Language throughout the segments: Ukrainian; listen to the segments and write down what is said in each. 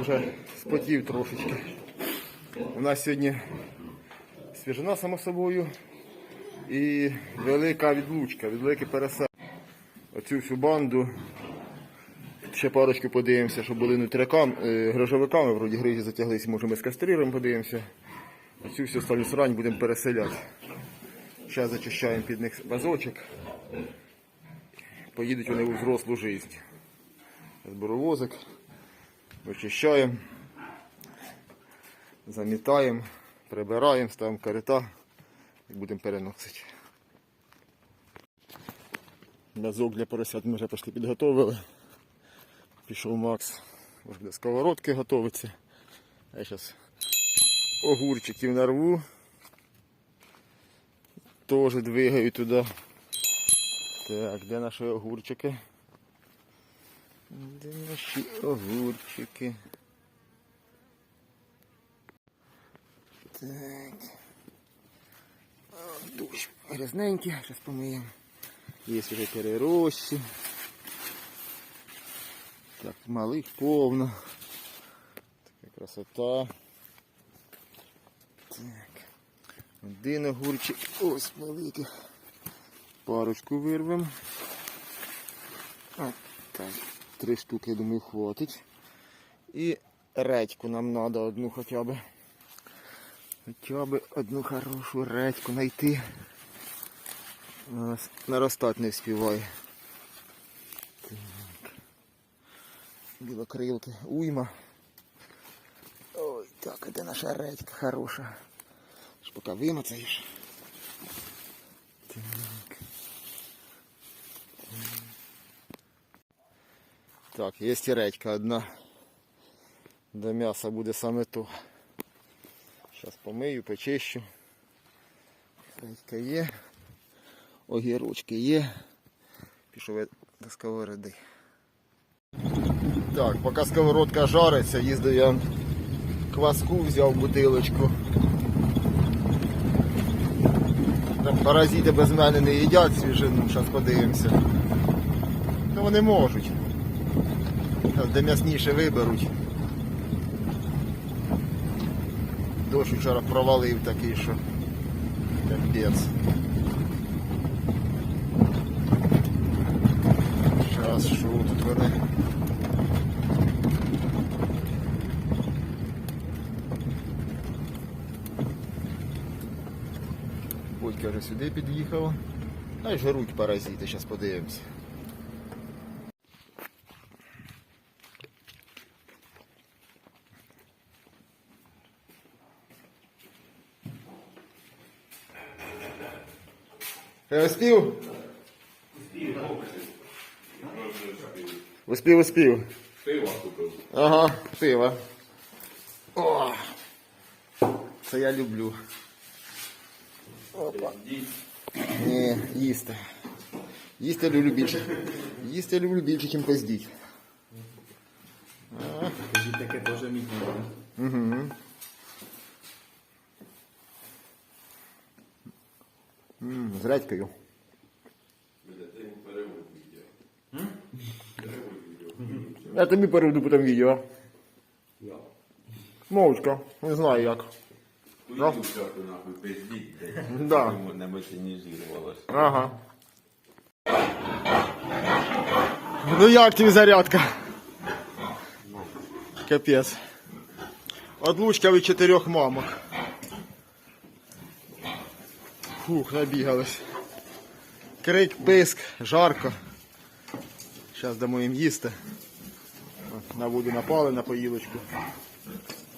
Вже спотів трошечки. У нас сьогодні свіжина, само собою, і велика відлучка, велике переселення. Оцю всю банду. Ще парочку подивимося, що були нутрякам, е, грожовиками, вроді грижі затяглися, може ми з кастриром подивимося. Оцю всю сталю срань будемо переселяти. Зараз зачищаємо під них базочок. Поїдуть вони у взрослу життя. Зборовозик, вичищаємо, замітаємо, прибираємо, ставимо корита і будемо переносити. Базок для поросят ми вже пішли підготовили. Пішов Макс вже до сковородки готовиться. Я зараз огурчиків нарву. Теж двигаю туди. Так, де наші огурчики? Де наші огурчики? Так. Дощ грязненький, зараз помиємо. Є вже перерощі. Так, малих повно. Така красота. Так. Один огурчик. Ось великий. Парочку вирвемо. От так. Три штуки, я думаю, хватить. І редьку нам треба одну хоча б. Хоча б одну хорошу редьку знайти. Наростати не вспіває. Так. Білокрилки. Уйма. Ой, так, де наша редька хороша. Ж поки вимацаєш. Так. Так, є і редька одна. До м'яса буде саме то. Зараз помию, почищу. Редька є. Огірочки є. Пішов я до сковороди. Так, поки сковородка жариться, їздив я кваску, взяв бутилочку. Там паразити без мене не їдять свіжину, зараз подивимося. Ну вони можуть. Де м'ясніше виберуть. Дощ вчора провалив такий, що капець. Зараз що тут вони? Бодька вже сюди під'їхав. А й паразити, зараз подивимося. Успів? Успів, успів. Пиво купив. Ага, пиво. О, це я люблю. Опа. Ні, їсти. Їсти я люблю більше. Їсти я люблю більше, ніж поздіть. Кажіть, таке теж міг Угу. М, з редькою. Я тобі переведу потім відео. Мовчка, не знаю як. Блядь. Да. Не механізувалось. Ага. Ну як тобі зарядка? Капець. Отлучка від чотирьох мамок. Фух, набігались. Крик, писк, жарко. Зараз дамо їм їсти. На воду напали на поїлочку.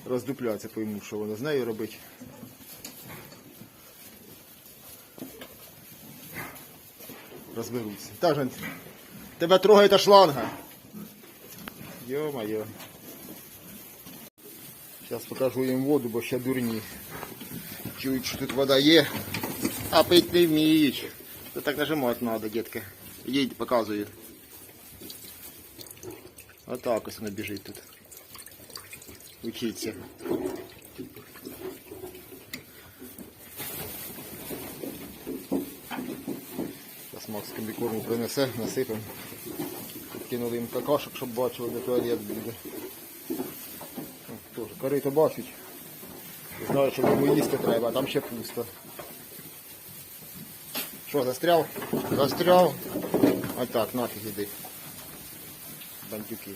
Роздупляться, пойму, що воно з нею робить. Розберуться. Так, Жень, тебе трогає та шланга. Йо-моє. Зараз покажу їм воду, бо ще дурні. Чують, що тут вода є, а пить не вміють. То так нажимати треба, дітки. Їдь, показую. Отак ось вона біжить тут. Учиться. Зараз Макс комбікорму принесе, насипемо. Кинули їм какашок, щоб бачили, де туалет буде. Корито бачить. Знаю, що йому їсти треба, а там ще пусто. Що, застряв? Застряв. А так, нафіг іди. Бандюки.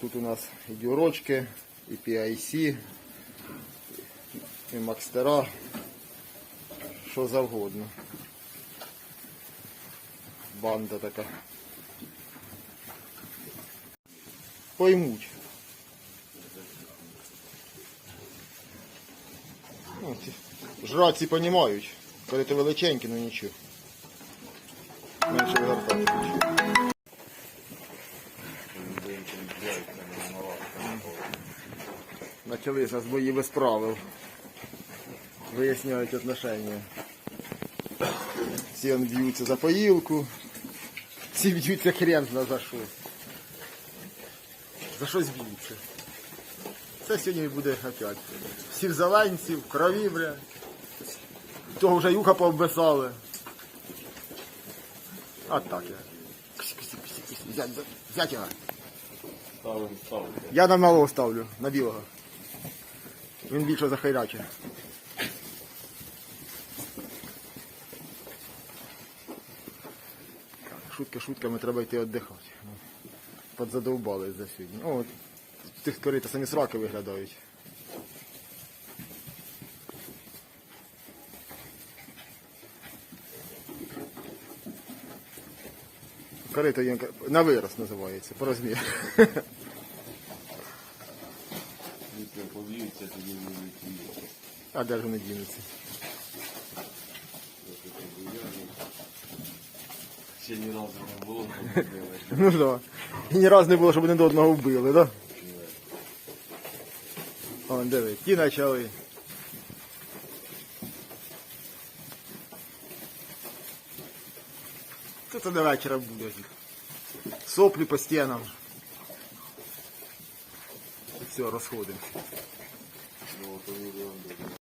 Тут у нас і дюрочки, і PIC, і Макстера, що завгодно. Банда така. Поймуть. Ну, ці Жрать ці понімають. Коли ти величенький, ну нічого. Менше вигортати. Началися з бої без правил. Виясняють отношення. Всі б'ються за поїлку. Всі б'ються хрен за що. За щось б'ються. Це сьогодні буде опять. Всі в зеленці, в крові, бля. Того вже юха пообвисали. А так я. Взять, його. Я на малого ставлю, на білого. Він більше захайраче. Шутка шутками треба йти віддихати. Ну, Подзадовбали за сьогодні. О, от тих корита самі сраки виглядають. Корита є на вирос називається, по розміру. Якщо поб'ються, тоді не. А де ж вони дінуться? Ще ні разу не було, не було. Ну да. І ні разу не було, щоб вони до одного вбили, да? О, диви, ті почали. Тут до вечора буде. Соплі по стінам. Все, розходимося.